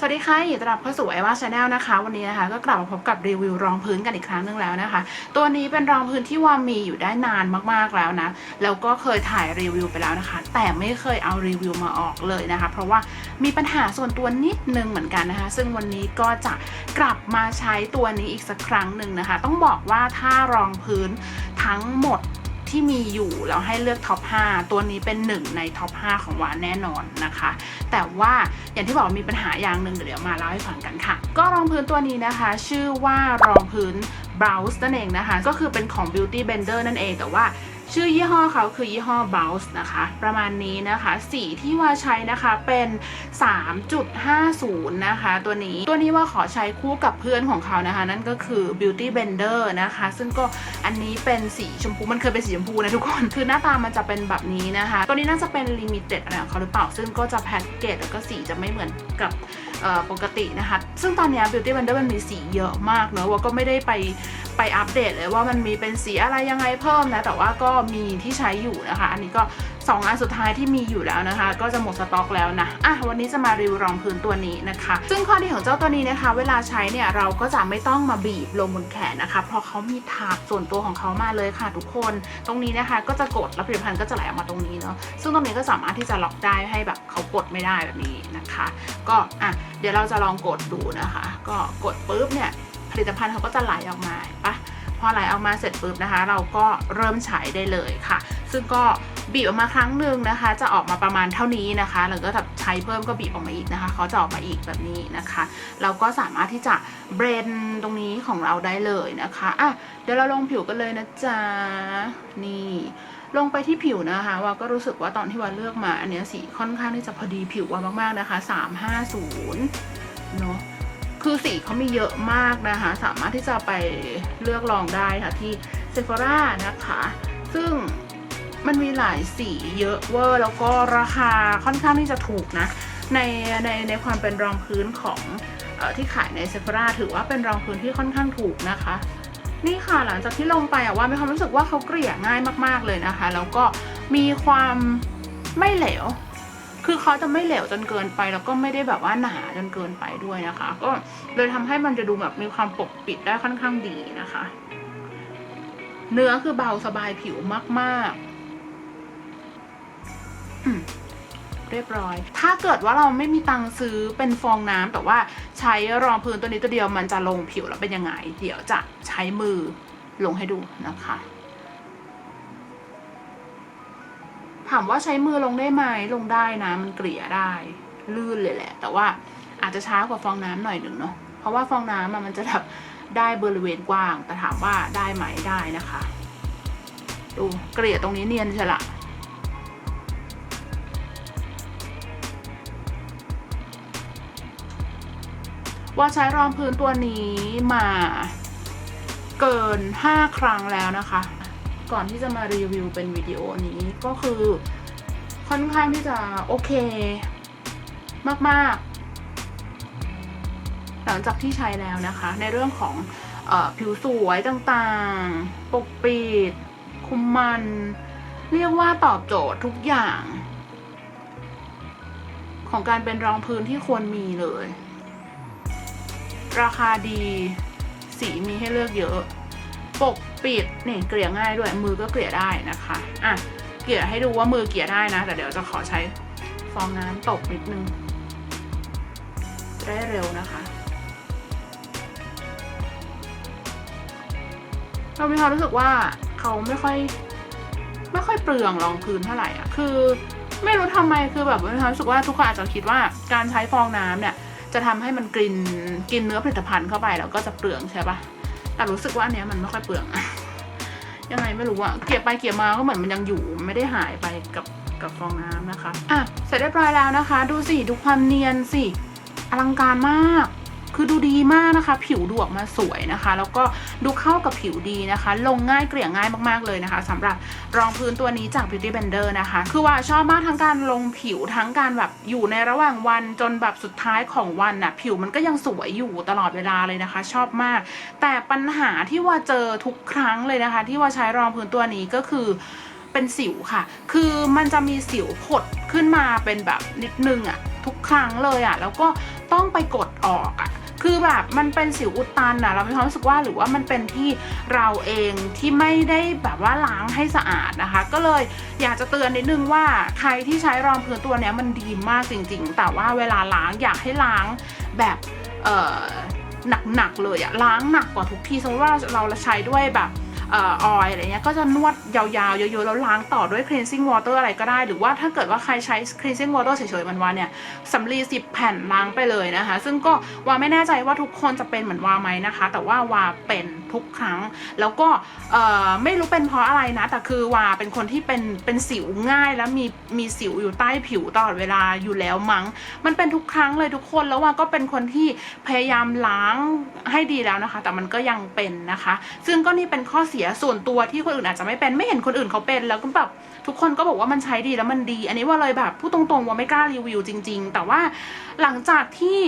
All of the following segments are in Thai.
สวัสดีค่ะยินดีต้อนรับเข้าสู่ไอว่าชาแนลนะคะ วันนี้นะคะก็กลับมาพบกับรีวิวรองพื้นกันอีกครั้งหนึงแล้วนะคะ ตัวนี้เป็นรองพื้นที่วามีอยู่ได้นานมากๆแล้วนะ แล้วก็เคยถ่ายรีวิวไปแล้วนะคะ แต่ไม่เคยเอารีวิวมาออกเลยนะคะ เพราะว่ามีปัญหาส่วนตัวนิดนึงเหมือนกันนะคะ ซึ่งวันนี้ก็จะกลับมาใช้ตัวนี้อีกสักครั้งหนึ่งนะคะ ต้องบอกว่าถ้ารองพื้นทั้งหมด ที่มีอยู่แล้วให้เลือกท็อป 5 ตัวนี้เป็นหนึ่งในท็อป 5 ของวานแน่นอนนะคะ แต่ว่าอย่างที่บอกมีปัญหาอย่างหนึ่งเดี๋ยวมาเล่าให้ฟังกันค่ะ ก็รองพื้นตัวนี้นะคะ ชื่อว่ารองพื้น Browse นั่นเองนะคะ ก็คือเป็นของ Beauty Blender นั่นเองแต่ว่า ชื่อยี่ห้อเขาคือยี่ห้อ Browse นะคะ ประมาณนี้นะคะ สีที่ว่าใช้นะคะเป็น 3.50 นะคะ ตัวนี้ตัวนี้ว่าขอใช้คู่กับเพื่อนของเขานะคะ นั่นก็คือ Beauty Blender นะคะ ซึ่งก็อันนี้เป็นสีชมพูมันเคยเป็นสีชมพูนะทุกคน คือหน้าตามันจะเป็นแบบนี้นะคะ ตัวนี้น่าจะเป็น Limited อะไรของเขาหรือเปล่า ซึ่งก็จะแพ็กเกจแล้วก็สีจะไม่เหมือนกับปกตินะคะ ซึ่งตอนนี้ Beauty Blender มันมีสีเยอะมากเนอะว่าก็ไม่ได้ไป ไปอัปเดตเลยว่ามันมีเป็นสีอะไรยังไงเพิ่มนะ แต่ว่าก็มีที่ใช้อยู่นะคะ อันนี้ก็ 2 อันสุดท้ายที่มีอยู่แล้วนะคะ ก็จะหมดสต็อกแล้วนะอะวันนี้จะมารีวิวรองพื้นตัวนี้นะคะ ซึ่งข้อดีของเจ้าตัวนี้นะคะ เวลาใช้เนี่ยเราก็จะไม่ต้องมาบีบลงบนแขนนะคะ เพราะเขามีถาดส่วนตัวของเขามาเลยค่ะ ทุกคนตรงนี้นะคะ ก็จะกดแล้วผลิตภัณฑ์ก็จะไหลออกมาตรงนี้เนาะซึ่งตรงนี้ก็สามารถที่จะล็อกได้ให้แบบเขากดไม่ได้แบบนี้นะคะ ก็อะเดี๋ยวเราจะลองกดดูนะคะ ก็กดปุ๊บเนี่ย ลิตภัณฑ์เขาก็จะไหลออกมาปะพอไหลออกมาเสร็จปุ๊บนะคะ เราก็เริ่มใช้ได้เลยค่ะ ซึ่งก็บีบออกมาครั้งหนึ่งนะคะ จะออกมาประมาณเท่านี้นะคะแล้วก็ถ้าใช้เพิ่มก็บีบออกมาอีกนะคะเขาจะออกมาอีกแบบนี้นะคะ เราก็สามารถที่จะเบรนตรงนี้ของเราได้เลยนะคะอะเดี๋ยวเราลงผิวกันเลยนะจ๊ะนี่ลงไปที่ผิวนะคะว่าก็รู้สึกว่าตอนที่ว่าเลือกมา อันเนี้ยสีค่อนข้างที่จะพอดีผิวว่ามากๆนะคะ 350เนาะ คือสีเขามีเยอะมากนะคะ สามารถที่จะไปเลือกลองได้ค่ะที่เซฟ h ร่านะคะ ซึ่งมันมีหลายสีเยอะเวอร์ แล้วก็ราคาค่อนข้างที่จะถูกนะ ในในในความเป็นรองพื้นของอที่ขายในเซฟ h ร่าถือว่าเป็นรองพื้นที่ค่อนข้างถูกนะคะนี่ค่ะหลังจากที่ลงไปอะว่ามีความรู้สึกว่าเขาเกลี่ยง่ายมาก ๆเลยนะคะ แล้วก็มีความไม่เหลว คือเขาจะไม่เหลวจนเกินไป แล้วก็ไม่ได้แบบว่าหนาจนเกินไปด้วยนะคะ ก็เลยทำให้มันจะดูแบบมีความปกปิดได้ค่อนข้างดีนะคะ เนื้อคือเบาสบายผิวมากๆเรียบร้อย ถ้าเกิดว่าเราไม่มีตังซื้อเป็นฟองน้ำแต่ว่าใช้รองพื้นตัวนี้ตัวเดียวมันจะลงผิวแล้วเป็นยังไง เดี๋ยวจะใช้มือลงให้ดูนะคะ ถามว่าใช้มือลงได้ไหมลงได้นะ มันเกลี่ยได้ ลื่นเลยแหละ แต่ว่าอาจจะช้ากว่าฟองน้ำหน่อยหนึ่งเนาะเพราะว่าฟองน้ำอะมันจะแบบได้บริเวณกว้าง แต่ถามว่าได้ไหมได้นะคะ ดูเกลี่ยตรงนี้เนียนใช่ละว่าใช้รองพื้นตัวนี้มาเกิน 5 ครั้งแล้วนะคะ ก่อนที่จะมารีวิวเป็นวิดีโอนี้ก็คือค่อนข้างที่จะโอเค มาก ๆ หลังจากที่ใช้แล้วนะคะ ในเรื่องของอผิวสวยต่างๆ ปกปิด คุมมัน เรียกว่าตอบโจทย์ทุกอย่าง ของการเป็นรองพื้นที่ควรมีเลย ราคาดี สีมีให้เลือกเยอะ ปก ปิดนี่เกลี่ยง่ายด้วยมือก็เกลี่ยได้นะคะอะเกลี่ยให้ดูว่ามือเกลี่ยได้นะ แต่เดี๋ยวจะขอใช้ฟองน้ำตบนิดนึงจะได้เร็วนะคะเรามีความรู้สึกว่าเขาไม่ค่อย ไม่ค่อยเปลืองรองพื้นเท่าไหร่อะ คือ ไม่รู้ทำไมคือแบบมีความรู้สึกว่าทุกคนอาจจะคิดว่าการใช้ฟองน้ำเนี่ย จะทำให้มันกินกินเนื้อผลิตภัณฑ์เข้าไปแล้วก็จะเปลืองใช่ปะ แต่รู้สึกว่าอันเนี้ยมันไม่ค่อยเปลืองยังไงไม่รู้อะเกลี่ยไปเกลี่ยมาก็เหมือนมันยังอยู่ไม่ได้หายไปกับกับฟองน้ำนะคะ อะ เสร็จเรียบร้อยแล้วนะคะ ดูสิ ดูความเนียนสิ อลังการมาก คือดูดีมากนะคะ ผิวดูออกมาสวยนะคะ แล้วก็ดูเข้ากับผิวดีนะคะ ลงง่ายเกลี่ยง่ายมากๆเลยนะคะสำหรับรองพื้นตัวนี้จาก Beauty Blender นะคะ คือว่าชอบมากทั้งการลงผิวทั้งการแบบอยู่ในระหว่างวันจนแบบสุดท้ายของวันน่ะผิวมันก็ยังสวยอยู่ตลอดเวลาเลยนะคะ ชอบมาก แต่ปัญหาที่ว่าเจอทุกครั้งเลยนะคะ ที่ว่าใช้รองพื้นตัวนี้ก็คือเป็นสิวค่ะ คือมันจะมีสิวผดขึ้นมาเป็นแบบนิดนึงอะทุกครั้งเลยอะแล้วก็ต้องไปกดออกอะ คือแบบมันเป็นสิวอุดตันอะเรามีความรู้สึกว่าหรือว่ามันเป็นที่เราเองที่ไม่ได้แบบว่าล้างให้สะอาดนะคะ ก็เลยอยากจะเตือนนิดนึงว่าใครที่ใช้รองพื้นตัวเนี้ยมันดีมากจริง ๆ แต่ว่าเวลาล้างอยากให้ล้างแบบเอ่อหนักๆเลยอะล้างหนักกว่าทุกทีสมมติว่าเราใช้ด้วยแบบ ออยอะไรเงี้ยก็จะนวดยาวๆเยอะๆแล้วล้างต่อด้วย cleansing water อะไรก็ได้ หรือว่าถ้าเกิดว่าใครใช้ cleansing water เฉยๆมันวาเนี่ยสำลีสิบแผ่นล้างไปเลยนะคะ ซึ่งก็วาไม่แน่ใจว่าทุกคนจะเป็นเหมือนวาไหมนะคะ แต่ว่าวาเป็นทุกครั้ง แล้วก็ไม่รู้เป็นเพราะอะไรนะ แต่คือว่าเป็นคนที่เป็นเป็นสิวง่ายแล้วมีมีสิวอยู่ใต้ผิวตลอดเวลาอยู่แล้วมั้ง มันเป็นทุกครั้งเลยทุกคนแล้วว่าก็เป็นคนที่พยายามล้างให้ดีแล้วนะคะ แต่มันก็ยังเป็นนะคะ ซึ่งก็นี่เป็นข้อเสียส่วนตัวที่คนอื่นอาจจะไม่เป็นไม่เห็นคนอื่นเขาเป็นแล้วก็แบบทุกคนก็บอกว่ามันใช้ดีแล้วมันดี อันนี้ว่าเลยแบบพูดตรงๆว่าไม่กล้ารีวิวจริง ๆ แต่ว่าหลังจากที่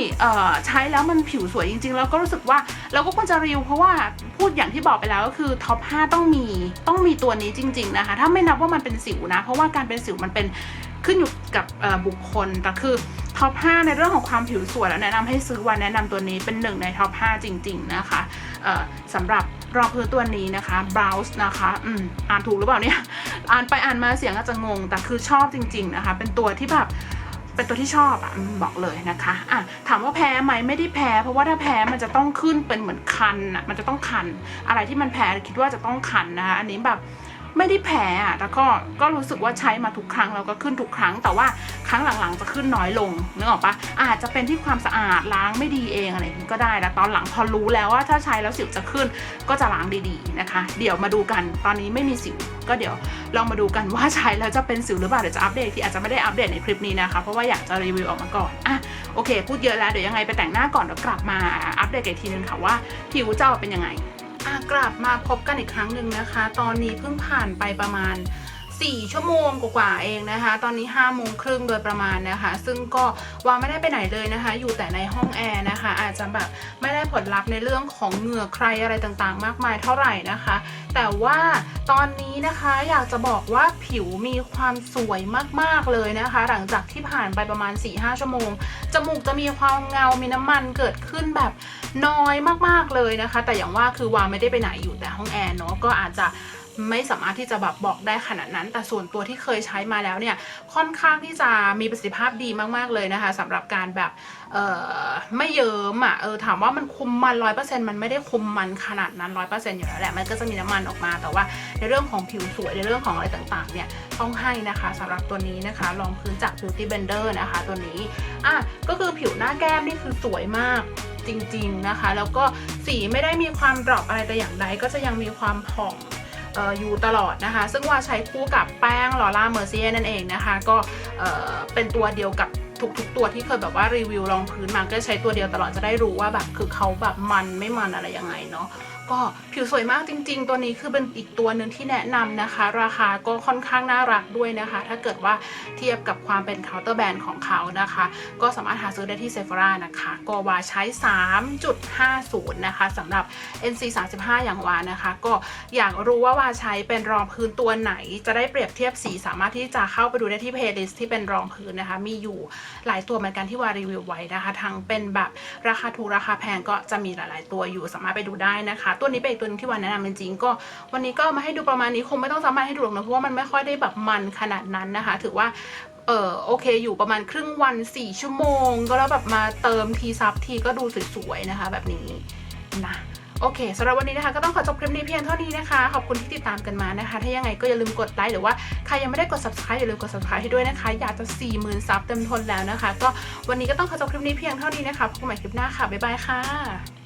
ใช้แล้วมันผิวสวยจริง ๆ แล้วก็รู้สึกว่าเราก็ควรจะรีวิวเพราะว่า พูดอย่างที่บอกไปแล้วก็คือท็อป 5 ต้องมีต้องมีตัวนี้จริง ๆ นะคะ ถ้าไม่นับว่ามันเป็นสิวนะ เพราะว่าการเป็นสิวมันเป็นขึ้นอยู่กับบุคคลแต่คือท็อป 5 ในเรื่องของความผิวสวยแล้วแนะนำให้ซื้อวันแนะนำตัวนี้เป็นหนึ่งในท็อป 5 จริง ๆ นะคะเอ่อสำหรับรองพื้นตัวนี้นะคะ Browse นะคะ อืม อ่านถูกหรือเปล่าเนี่ย อ่านไปอ่านมาเสียงอาจจะงง แต่คือชอบจริง ๆ นะคะ เป็นตัวที่แบบ เป็นตัวที่ชอบอะอืมบอกเลยนะคะอะถามว่าแพ้ไหมไม่ได้แพ้ เพราะว่าถ้าแพ้มันจะต้องขึ้นเป็นเหมือนคันอะมันจะต้องคัน อะไรที่มันแพ้คิดว่าจะต้องคันนะคะอันนี้แบบ ไม่ได้แพ้อะแล้วก็ก็รู้สึกว่าใช้มาทุกครั้งแล้วก็ขึ้นทุกครั้ง แต่ว่าครั้งหลังๆจะขึ้นน้อยลงนึกออกปะอาจจะเป็นที่ความสะอาดล้างไม่ดีเองอะไรนี้ก็ได้แต่ตอนหลังพอรู้แล้วว่าถ้าใช้แล้วสิวจะขึ้นก็จะล้างดีๆนะคะ เดี๋ยวมาดูกันตอนนี้ไม่มีสิวก็เดี๋ยวลองมาดูกันว่าใช้แล้วจะเป็นสิวหรือเปล่าเดี๋ยวจะอัปเดตอีกทีอาจจะไม่ได้อัปเดตในคลิปนี้นะคะเพราะว่าอยากจะรีวิวออกมาก่อนอะโอเค พูดเยอะแล้วเดี๋ยวยังไงไปแต่งหน้าก่อนเดี๋ยวกลับมาอัปเดตอีกทีนึงค่ะว่าผิวจะเป็นยังไง กลับมาพบกันอีกครั้งหนึ่งนะคะ ตอนนี้เพิ่งผ่านไปประมาณ 4 ชั่วโมงกว่าๆเองนะคะ ตอนนี้5โมงครึ่งโดยประมาณนะคะ ซึ่งก็วาไม่ได้ไปไหนเลยนะคะ อยู่แต่ในห้องแอร์นะคะ อาจจะแบบไม่ได้ผลลัพธ์ในเรื่องของเหงื่อใครอะไรต่างๆ มากมายเท่าไหร่นะคะ แต่ว่าตอนนี้นะคะอยากจะบอกว่าผิวมีความสวยมากๆเลยนะคะ หลังจากที่ผ่านไปประมาณ 4-5 ชั่วโมง จมูกจะมีความเงา มีน้ำมันเกิดขึ้นแบบน้อยมากๆเลยนะคะ แต่อย่างว่าคือวาไม่ได้ไปไหนอยู่แต่ห้องแอร์เนาะก็อาจจะ ไม่สามารถที่จะแบบบอกได้ขนาดนั้น แต่ส่วนตัวที่เคยใช้มาแล้วเนี่ยค่อนข้างที่จะมีประสิทธิภาพดีมากๆเลยนะคะสำหรับการแบบไม่เยิ้มอะเออถามว่ามันคุมมันร้อยเปอร์เซ็นต์มันไม่ได้คุมมันขนาดนั้นร้อยเปอร์เซ็นต์อยู่แล้วแหละมันก็จะมีน้ำมันออกมาแต่ว่าในเรื่องของผิวสวยในเรื่องของอะไรต่างๆเนี่ยต้องให้นะคะสำหรับตัวนี้นะคะรองพื้นจาก Beauty Blender นะคะ ตัวนี้อะก็คือผิวหน้าแก้มนี่คือสวยมากจริงๆนะคะ แล้วก็สีไม่ได้มีความดรอปอะไรแต่อย่างใดก็จะยังมีความผ่อง อออยู่ตลอดนะคะ ซึ่งว่าใช้คู่กับแป้งลอร่าเมอร์เซียนั่นเองนะคะ ก็เอ่อเป็นตัวเดียวกับทุกๆตัวที่เคยแบบว่ารีวิวรองพื้นมาก็ใช้ตัวเดียวตลอดจะได้รู้ว่าแบบคือเขาแบบมันไม่มันอะไรยังไงเนาะ ก็ผิวสวยมากจริง ๆ ตัวนี้คือเป็นอีกตัวหนึ่งที่แนะนำนะคะ ราคาก็ค่อนข้างน่ารักด้วยนะคะ ถ้าเกิดว่าเทียบกับความเป็นเคาน์เตอร์แบรนด์ของเขานะคะ ก็สามารถหาซื้อได้ที่เซฟรานะคะ ก็วาใช้ 3.50 นะคะสำหรับ NC 35อย่างวานะคะ ก็อยากรู้ว่าวาใช้เป็นรองพื้นตัวไหน จะได้เปรียบเทียบสีสามารถที่จะเข้าไปดูได้ที่เพลย์ลิสต์ที่เป็นรองพื้นนะคะ มีอยู่หลายตัวเหมือนกันที่วารีวิวไว้นะคะ ทั้งเป็นแบบราคาถูกราคาแพงก็จะมีหลาย ๆ ตัวอยู่สามารถไปดูได้นะคะตัวนี้เป็นอีกตัวนึงที่วาแนะนำจริงๆก็วันนี้ก็มาให้ดูประมาณนี้คงไม่ต้องสามาให้ดูหรอกนะเพราะว่ามันไม่ค่อยได้แบบมันขนาดนั้นนะคะ ถือว่าเออโอเคอยู่ประมาณครึ่งวัน 4 ชั่วโมง ก็แล้วแบบมาเติมทีซับทีก็ดูสวยๆนะคะ แบบนี้นะโอเคสำหรับวันนี้นะคะก็ต้องขอจบคลิปนี้เพียงเท่านี้นะคะ ขอบคุณที่ติดตามกันมานะคะ ถ้ายังไงก็อย่าลืมกดไลค์หรือว่าใครยังไม่ได้กด subscribe อย่าลืมกด subscribe ให้ด้วยนะคะ อยากจะ 40,000ซับเต็มทนแล้วนะคะ ก็วันนี้ก็ต้องขอจบคลิปนี้เพียงเท่านี้นะคะพบกันใหม่คลิปหน้าค่ะบ๊ายบายค่ะ